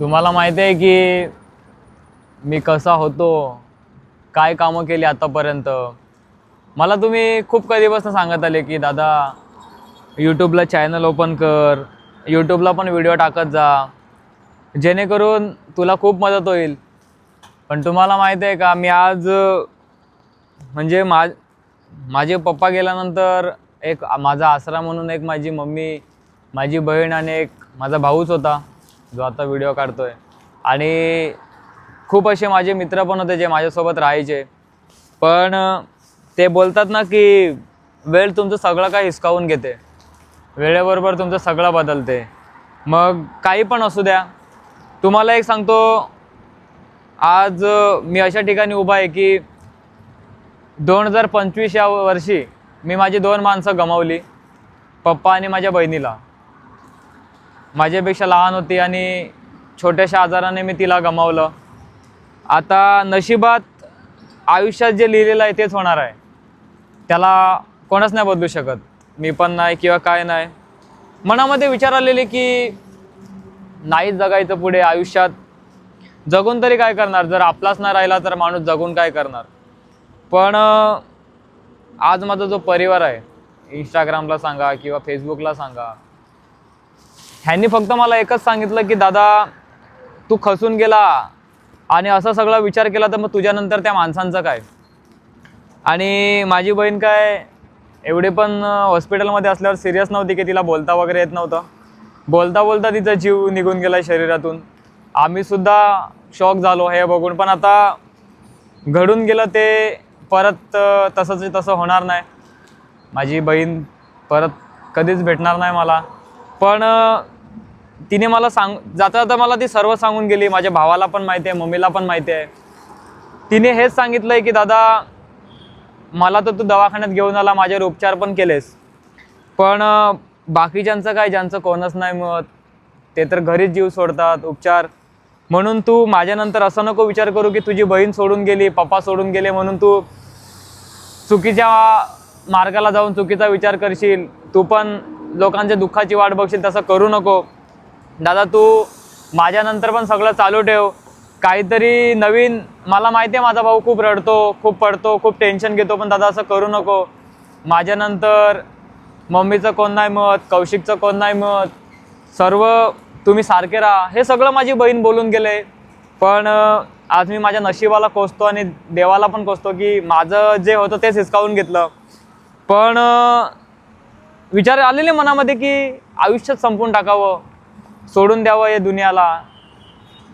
तुम्हाला माहिती आहे की मी कसा होतो काय कामं केली आतापर्यंत? मला तुम्ही खूप कधीपासून सांगत आले की दादा यूट्यूबला चॅनल ओपन कर यूट्यूबला पण व्हिडिओ टाकत जा. जेणेकरून तुला खूप मदत होईल. पण तुम्हाला माहिती आहे का मी आज म्हणजे मा माझे पप्पा गेल्यानंतर एक माझा आसरा म्हणून एक माझी मम्मी माझी बहीण आणि एक माझा भाऊच होता. जो आता व्हिडिओ काढतोय. आणि खूप असे माझे मित्र पण होते जे माझ्यासोबत राहायचे. पण ते बोलतात ना की वेळ तुमचं सगळं काय हिसकावून घेते. वेळेबरोबर तुमचं सगळं बदलते. मग काही पण असू द्या. तुम्हाला एक सांगतो आज मी अशा ठिकाणी उभा आहे की दोन हजार पंचवीस या वर्षी मी माझी दोन माणसं गमावली. पप्पा आणि माझ्या बहिणीला. माझ्यापेक्षा लहान होती आणि छोट्याशा आजाराने मी तिला गमावलं. आता नशिबात आयुष्यात जे लिहिलेलं आहे तेच होणार आहे. त्याला कोणच नाही बदलू शकत. मी पण नाही किंवा काय नाही. मनामध्ये विचार आलेले की नाही जगायचं पुढे आयुष्यात. जगून तरी काय करणार? जर आपलाच नाही राहिला तर माणूस जगून काय करणार? पण आज माझा जो परिवार आहे इंस्टाग्रामला सांगा किंवा फेसबुकला सांगा ह्यांनी फक्त मला एकच सांगितलं की दादा तू खसून गेला आणि असा सगळा विचार केला तर मग तुझ्यानंतर त्या माणसांचं काय? आणि माझी बहीण काय एवढे पण हॉस्पिटलमध्ये असल्यावर सिरियस नव्हती की तिला बोलता वगैरे येत नव्हतं. बोलता बोलता तिचा जीव निघून गेला शरीरातून. आम्हीसुद्धा शॉक झालो हे बघून. पण आता घडून गेलं ते परत तसंच तसं होणार नाही. माझी बहीण परत कधीच भेटणार नाही मला. पण तिने मला सांग जाता जाता मला ती सर्व सांगून गेली. माझ्या भावाला पण माहिती आहे मम्मीला पण माहिती आहे. तिने हेच सांगितलं आहे की दादा मला तर तू दवाखान्यात घेऊन आला माझ्यावर उपचार पण केलेस. पण बाकीच्यांचं काय? ज्यांचं कोणच नाही मत. ते तर घरीच जीव सोडतात उपचार. म्हणून तू माझ्यानंतर असं नको विचार करू की तुझी बहीण सोडून गेली पप्पा सोडून गेले. म्हणून तू चुकीच्या मार्गाला जाऊन चुकीचा विचार करशील. तू पण लोकांच्या दुःखाची वाट बघशील तसं करू नको. दादा तू माझ्यानंतर पण सगळं चालू ठेव. काहीतरी नवीन मला माहिती आहे माझा भाऊ खूप रडतो खूप पडतो खूप टेन्शन घेतो पण दादा असं करू नको. माझ्यानंतर मम्मीचं कोण नाही मत कौशिकचं कोण नाही मत. सर्व तुम्ही सारखे राहा. हे सगळं माझी बहीण बोलून गेले. पण आज मी माझ्या नशिबाला कोसतो आणि देवाला पण कोसतो की माझं जे होतं तेच हिसकावून घेतलं. पण विचार आलेले मनामध्ये की आयुष्यात संपून टाकावं सोडून द्यावं या दुनियाला.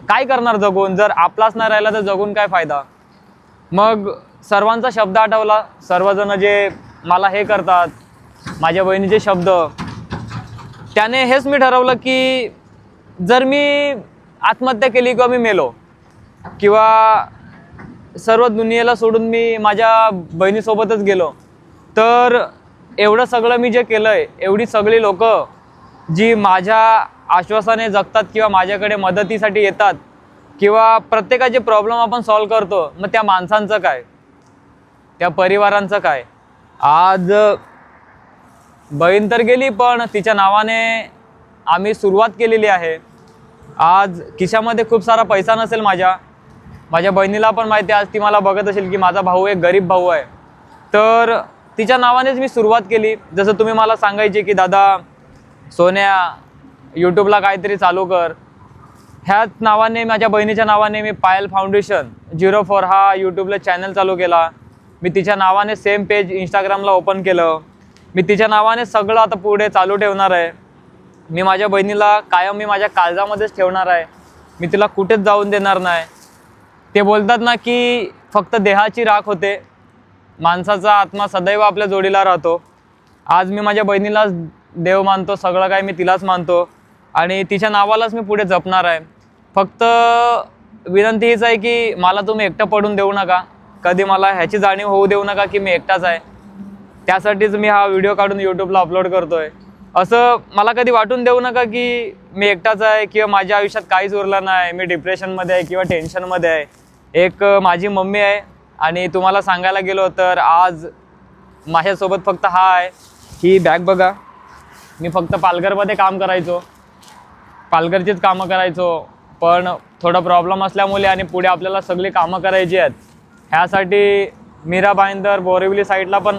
काय करणार जगून? जर आपलाच नाही राहिला तर जगून काय फायदा? मग सर्वांचा शब्द आठवला. सर्वजण जे मला हे करतात माझ्या बहिणीचे शब्द त्याने हेच मी ठरवलं की जर मी आत्महत्या केली किंवा मी मेलो किंवा सर्व दुनियेला सोडून मी माझ्या बहिणीसोबतच गेलो तर एवढं सगळं मी जे केलं आहे एवढी सगळी लोक जी माझ्या आश्वासाने जगतात किंवा माझ्याकडे मदतीसाठी येतात किंवा प्रत्येकाचे प्रॉब्लेम आपण सॉल्व करतो मग त्या माणसांचं काय? त्या परिवारांचं काय? आज बहीण तर गेली पण तिच्या नावाने आम्ही सुरुवात केलेली आहे. आज खिशामध्ये खूप सारा पैसा नसेल माझ्या. माझ्या बहिणीला पण माहिती आहे आज ती मला बघत असेल की माझा भाऊ एक गरीब भाऊ आहे. तर तिच्या नावानेच मी सुरुवात केली. जसं तुम्ही मला सांगायचे की दादा सोन्या यूट्यूबला काहीतरी चालू कर. ह्याच नावाने माझ्या बहिणीच्या नावाने मी पायल फाउंडेशन झिरो फोर हा यूट्यूबला चॅनल चालू केला. मी तिच्या नावाने सेम पेज इंस्टाग्रामला ओपन केलं. मी तिच्या नावाने सगळं आता पुढे चालू ठेवणार आहे. मी माझ्या बहिणीला कायम मी माझ्या काळजामध्येच ठेवणार आहे. मी तिला कुठेच जाऊन देणार नाही. ते बोलतात ना की फक्त देहाची राख होते. माणसाचा आत्मा सदैव आपल्या जोडीला राहतो. आज मी माझ्या बहिणीलाच देव मानतो सगळं काय मी तिलाच मानतो आणि तिच्या नावालाच मी पुढे जपणार आहे. फक्त विनंती हीच आहे की मला तुम्ही एकटं पडून देऊ नका. कधी मला ह्याची जाणीव होऊ देऊ नका की मी एकटाच आहे. त्यासाठीच मी हा व्हिडिओ काढून यूट्यूबला अपलोड करतो आहे असं मला कधी वाटून देऊ नका की मी एकटाच आहे किंवा माझ्या आयुष्यात काहीच उरलं नाही. मी डिप्रेशनमध्ये आहे किंवा टेन्शनमध्ये आहे. एक माझी मम्मी आहे. आणि तुम्हाला सांगायला गेलो तर आज माझ्यासोबत फक्त हा आहे. ही बॅग बघा. मी फक्त पालघरमध्ये काम करायचो. पालघरचीच कामं करायचो. पण थोडा प्रॉब्लेम असल्यामुळे आणि पुढे आपल्याला सगळी कामं करायची आहेत. ह्यासाठी मीरा भाईंदर बोरिवली साईडला पण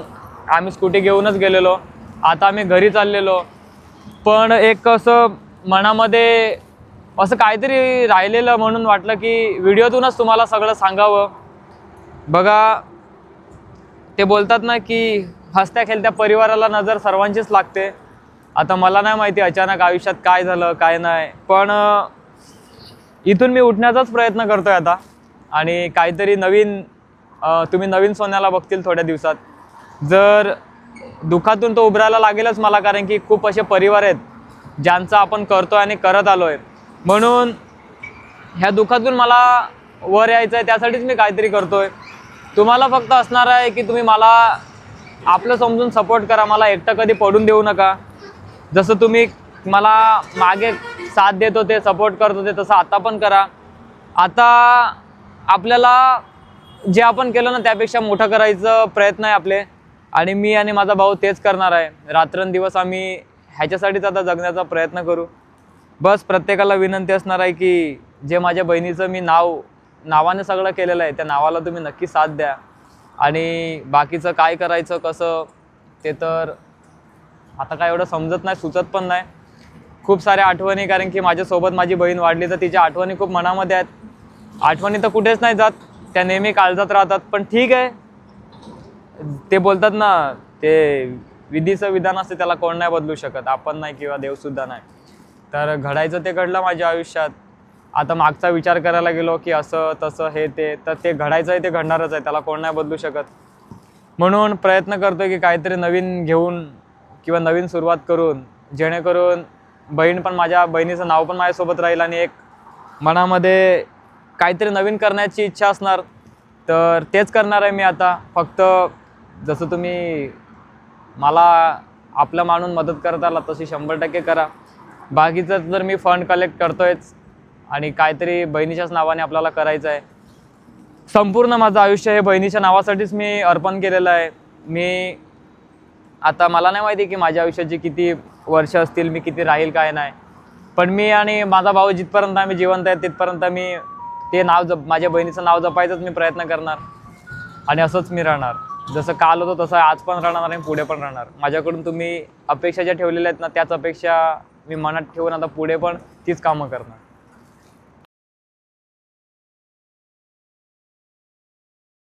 आम्ही स्कूटी घेऊनच गेलेलो. आता आम्ही घरी चाललेलो. पण एक असं मनामध्ये असं काहीतरी राहिलेलं म्हणून वाटलं की व्हिडिओतूनच तुम्हाला सगळं सांगावं. बघा ते बोलतात ना की हसत्या खेळत्या परिवाराला नजर सर्वांचीच लागते. आता मला नाही माहिती अचानक आयुष्यात काय झालं काय नाही. पण इथून मी उठण्याचाच प्रयत्न करतोय आता. आणि काहीतरी नवीन तुम्ही नवीन सोन्याला बघतील थोड्या दिवसात. जर दुःखातून तो उभरायला लागेलच मला कारण की खूप असे परिवार आहेत ज्यांचं आपण करतोय आणि करत आलो आहे म्हणून ह्या दुःखातून मला वर यायचं आहे त्यासाठीच मी काहीतरी करतो आहे तुम्हाला फक्त असणार आहे की तुम्ही मला आपलं समजून सपोर्ट करा मला एकटं कधी पडून देऊ नका. जसं तुम्ही मला मागे साथ देत होते सपोर्ट करत होते तसं आता पण करा. आता आपल्याला जे आपण केलं ना त्यापेक्षा मोठं करायचं प्रयत्न आहे आपले. आणि मी आणि माझा भाऊ तेच करणार आहे. रात्रंदिवस आम्ही ह्याच्यासाठीच आता जगण्याचा प्रयत्न करू. बस प्रत्येकाला विनंती असणार आहे की जे माझ्या बहिणीचं मी नाव नावाने सगळं केलेलं आहे. त्या नावाला तुम्ही नक्की साथ द्या. आणि बाकीचं काय करायचं कसं ते तर आता काय एवढं समजत नाही सुचत पण नाही. खूप साऱ्या आठवणी कारण की माझ्यासोबत माझी बहीण वाढली तर तिच्या आठवणी खूप मनामध्ये आहेत. आठवणी तर कुठेच नाही जात. त्या नेहमी काळजात राहतात. पण ठीक आहे. ते बोलतात ना ते विधीचं विधान असते त्याला कोण नाही बदलू शकत. आपण नाही किंवा देवसुद्धा नाही. तर घडायचं ते घडलं माझ्या आयुष्यात. आता मागचा विचार करायला गेलो की असं तसं हे ते तर ते घडायचं आहे ते घडणारच आहे. त्याला कोण नाही बदलू शकत. म्हणून प्रयत्न करतो की काहीतरी नवीन घेऊन किंवा नवीन सुरुवात करून जेणेकरून बहीण पण माझ्या बहिणीचं नाव पण माझ्यासोबत राहील आणि एक मनामध्ये काहीतरी नवीन करण्याची इच्छा असणार. तर तेच करणार आहे मी आता. फक्त जसं तुम्ही मला आपलं मानून मदत करत आला तशी शंभर टक्के करा. बाकीचं जर मी फंड कलेक्ट करतोयच आणि काहीतरी बहिणीच्याच नावाने आपल्याला करायचं आहे. संपूर्ण माझं आयुष्य हे बहिणीच्या नावासाठीच मी अर्पण केलेलं आहे. मी आता मला नाही माहिती की माझ्या आयुष्याची किती वर्ष असतील मी किती राहील काय नाही. पण मी आणि माझा भाऊ जिथपर्यंत आम्ही जिवंत आहे तिथपर्यंत मी ते नाव जप माझ्या बहिणीचं नाव जपायचंच मी प्रयत्न करणार. आणि असंच मी राहणार. जसं काल होतं तसं आज पण राहणार आणि पुढे पण राहणार. माझ्याकडून तुम्ही अपेक्षा ज्या ठेवलेल्या आहेत ना त्याच अपेक्षा मी मनात ठेवून आता पुढे पण तीच कामं करणार.